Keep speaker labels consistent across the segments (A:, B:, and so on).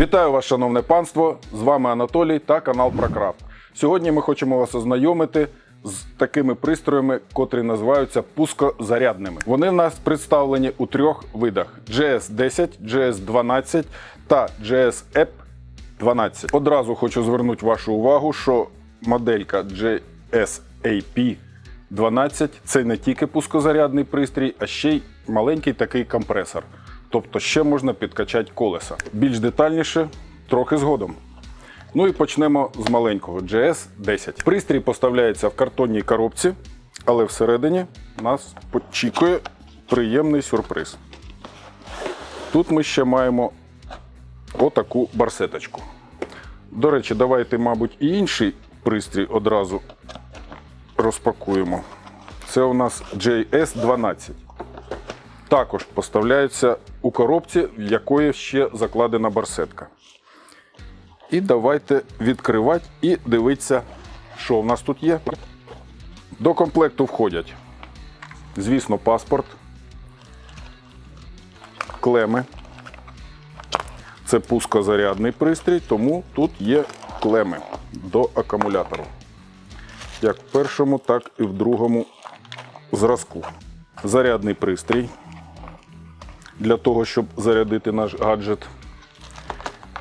A: Вітаю вас, шановне панство! З вами Анатолій та канал Прокрафт. Сьогодні ми хочемо вас ознайомити з такими пристроями, котрі називаються пускозарядними. Вони в нас представлені у трьох видах: GS10, GS12 та GS App 12. Одразу хочу звернути вашу увагу, що моделька GSAP 12 це не тільки пускозарядний пристрій, а ще й маленький такий компресор. Тобто ще можна підкачати колеса. Більш детальніше, трохи згодом. Ну і почнемо з маленького GS10. Пристрій поставляється в картонній коробці, але всередині нас очікує приємний сюрприз. Тут ми ще маємо отаку барсеточку. До речі, давайте, мабуть, і інший пристрій одразу розпакуємо. Це у нас JS12. Також поставляється у коробці, в якої ще закладена барсетка. І давайте відкривати і дивитися, що в нас тут є. До комплекту входять, звісно, паспорт, клеми. Це пускозарядний пристрій, тому тут є клеми до акумулятору. Як в першому, так і в другому зразку. Зарядний пристрій для того, щоб зарядити наш гаджет.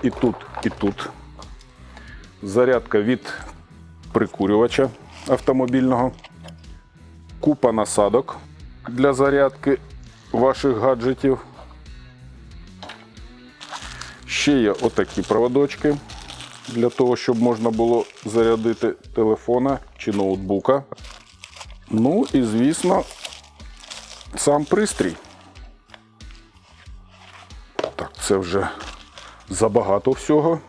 A: І тут, і тут. Зарядка від прикурювача автомобільного. Купа насадок для зарядки ваших гаджетів. Ще є отакі проводочки для того, щоб можна було зарядити телефона чи ноутбука. Ну і, звісно, сам пристрій. Це вже забагато всього,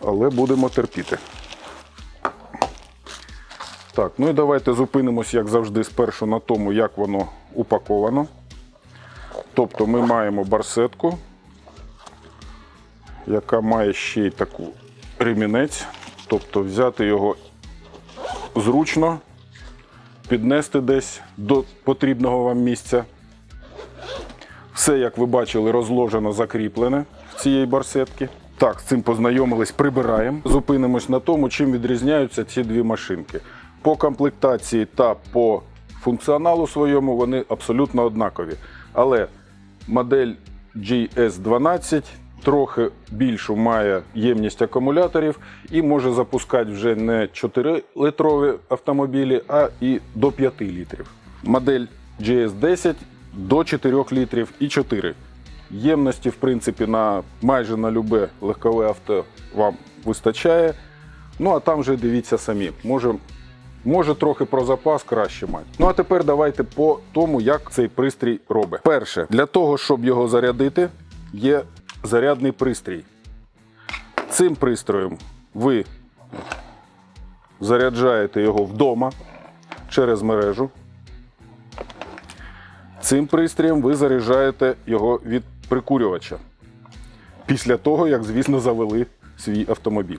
A: але будемо терпіти. Так, ну і давайте зупинимось, як завжди, спершу на тому, як воно упаковано. Тобто ми маємо барсетку, яка має ще й таку ремінець, тобто взяти його зручно, піднести десь до потрібного вам місця. Все, як ви бачили, розложено, закріплене в цієї барсетки. Так, з цим познайомились, прибираємо. Зупинимось на тому, чим відрізняються ці дві машинки. По комплектації та по функціоналу своєму вони абсолютно однакові. Але модель GS12 трохи більшу має ємність акумуляторів і може запускати вже не 4-литрові автомобілі, а і до 5 літрів. Модель GS10 до 4 літрів і 4. Ємності, в принципі, на майже на любе легкове авто вам вистачає. Ну а там вже дивіться самі. Може, може трохи про запас краще мати. Ну а тепер давайте по тому, як цей пристрій робить. Перше, для того, щоб його зарядити, є зарядний пристрій. Цим пристроєм ви заряджаєте його вдома через мережу. Цим пристроєм ви заряджаєте його від прикурювача. Після того, як, звісно, завели свій автомобіль.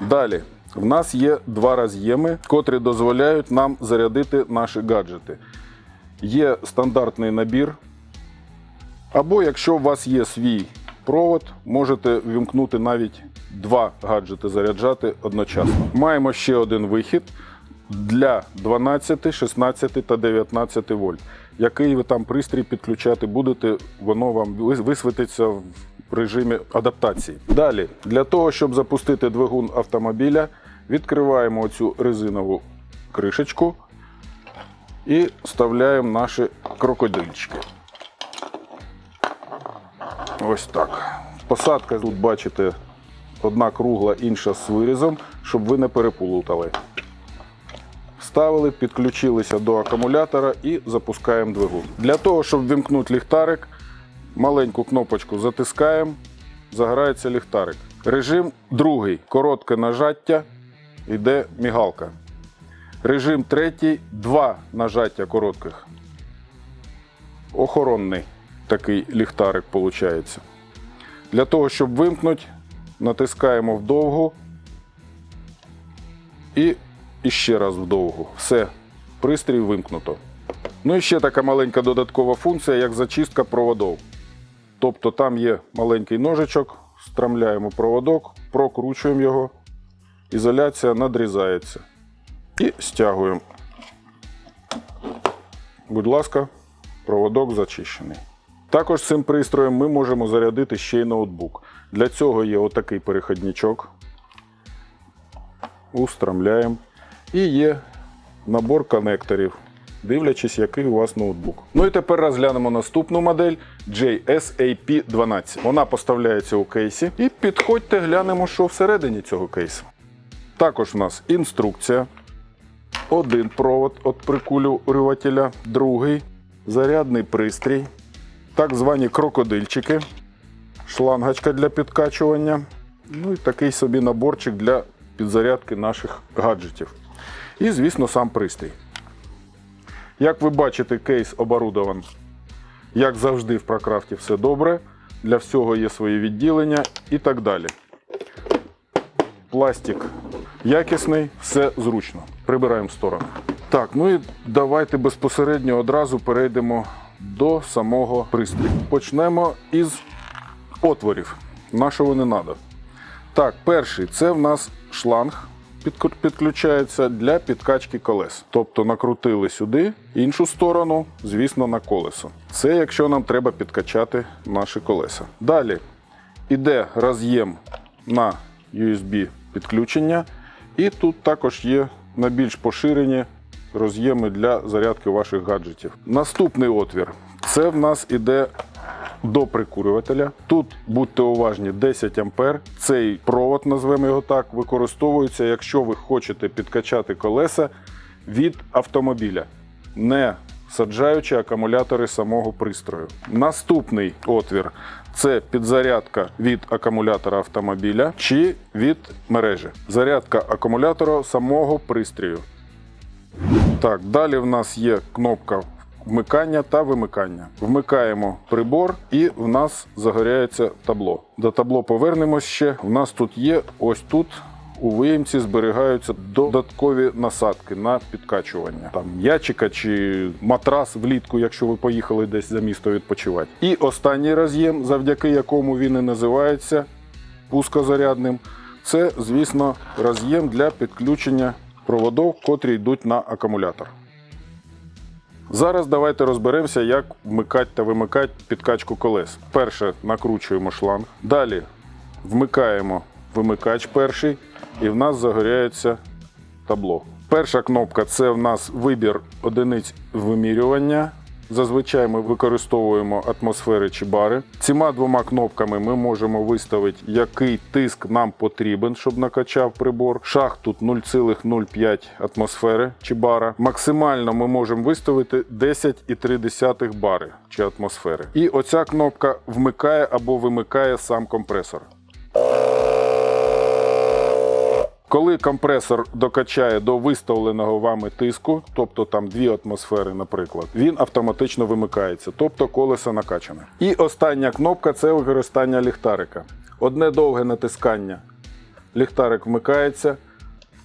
A: Далі, в нас є два роз'єми, котрі дозволяють нам зарядити наші гаджети. Є стандартний набір. Або якщо у вас є свій провод, можете вімкнути навіть два гаджети заряджати одночасно. Маємо ще один вихід для 12, 16 та 19 вольт. Який ви там пристрій підключати будете, воно вам висвітиться в режимі адаптації. Далі, для того, щоб запустити двигун автомобіля, відкриваємо цю резинову кришечку і вставляємо наші крокодильчики. Ось так. Посадка тут бачите одна кругла, інша з вирізом, щоб ви не переплутали. Вставили, підключилися до акумулятора і запускаємо двигун. Для того, щоб вимкнути ліхтарик, маленьку кнопочку затискаємо, загорається ліхтарик. Режим другий коротке нажаття, йде мігалка. Режим третій два нажаття коротких. Охоронний такий ліхтарик виходить. Для того, щоб вимкнути, натискаємо вдовгу і, і ще раз вдовгу. Все, пристрій вимкнуто. Ну і ще така маленька додаткова функція, як зачистка проводов. Тобто там є маленький ножичок, страмляємо проводок, прокручуємо його, ізоляція надрізається. І стягуємо. Будь ласка, проводок зачищений. Також цим пристроєм ми можемо зарядити ще й ноутбук. Для цього є отакий переходничок. Устрамляємо. І є набор конекторів, дивлячись, який у вас ноутбук. Ну і тепер розглянемо наступну модель JSAP12. Вона поставляється у кейсі. І підходьте, глянемо, що всередині цього кейсу. Також у нас інструкція. Один провод від прикулювателя, другий зарядний пристрій, так звані крокодильчики, шлангочка для підкачування, ну і такий собі наборчик для підзарядки наших гаджетів. І, звісно, сам пристрій. Як ви бачите, кейс оборудован, як завжди, в прокрафті все добре. Для всього є свої відділення і так далі. Пластик якісний, все зручно. Прибираємо в сторону. Так, ну і давайте безпосередньо одразу перейдемо до самого пристрою. Почнемо із отворів. Нашого не треба. Так, перший це в нас шланг підключається для підкачки колес. Тобто накрутили сюди, іншу сторону, звісно, на колесо. Це якщо нам треба підкачати наші колеса. Далі іде роз'єм на USB підключення, і тут також є на більш поширені роз'єми для зарядки ваших гаджетів. Наступний отвір це в нас іде до прикурювателя. Тут будьте уважні, 10 ампер. Цей провод, назвемо його так, використовується, якщо ви хочете підкачати колеса від автомобіля, не саджаючи акумулятори самого пристрою. Наступний отвір це підзарядка від акумулятора автомобіля чи від мережі. Зарядка акумулятора самого пристрою. Так, далі в нас є кнопка вмикання та вимикання. Вмикаємо прибор, і в нас загоряється табло. До табло повернемось ще. У нас тут є ось тут. У виємці зберігаються додаткові насадки на підкачування. Там ячика чи матрас влітку, якщо ви поїхали десь за місто відпочивати. І останній роз'єм, завдяки якому він і називається пускозарядним, це, звісно, роз'єм для підключення проводів, котрі йдуть на акумулятор. Зараз давайте розберемося, як вмикати та вимикати підкачку колес. Перше накручуємо шланг, далі вмикаємо вимикач перший, і в нас загоряється табло. Перша кнопка це в нас вибір одиниць вимірювання. Зазвичай ми використовуємо атмосфери чи бари. Цими двома кнопками ми можемо виставити, який тиск нам потрібен, щоб накачав прибор. Шаг тут 0,05 атмосфери чи бара. Максимально ми можемо виставити 10,3 бари чи атмосфери. І оця кнопка вмикає або вимикає сам компресор. Коли компресор докачає до виставленого вами тиску, тобто там 2 атмосфери, наприклад, він автоматично вимикається, тобто колесо накачане. І остання кнопка це використання ліхтарика. Одне довге натискання. Ліхтарик вмикається,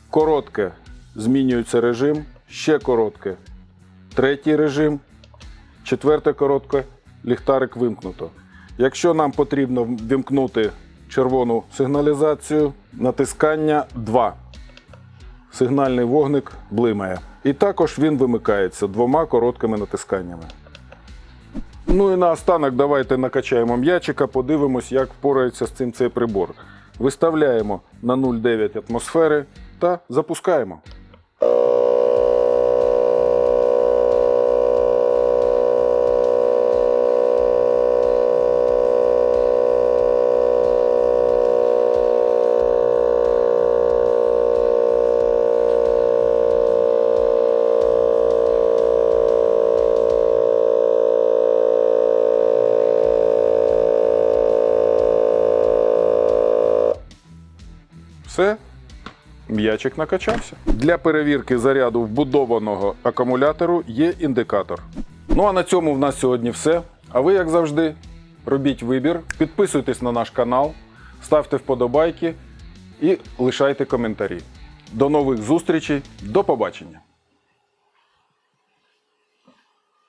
A: коротке змінюється режим, ще коротке. Третій режим, четверте коротке, ліхтарик вимкнуто. Якщо нам потрібно вімкнути червону сигналізацію, натискання 2. Сигнальний вогник блимає. І також він вимикається двома короткими натисканнями. Ну і наостанок давайте накачаємо м'ячика, подивимось, як впорається з цим цей прибор. Виставляємо на 0,9 атмосфери та запускаємо. М'ячик накачався. Для перевірки заряду вбудованого акумулятору є індикатор. Ну а на цьому в нас сьогодні все. А ви, як завжди, робіть вибір, підписуйтесь на наш канал, ставте вподобайки і лишайте коментарі. До нових зустрічей, до побачення!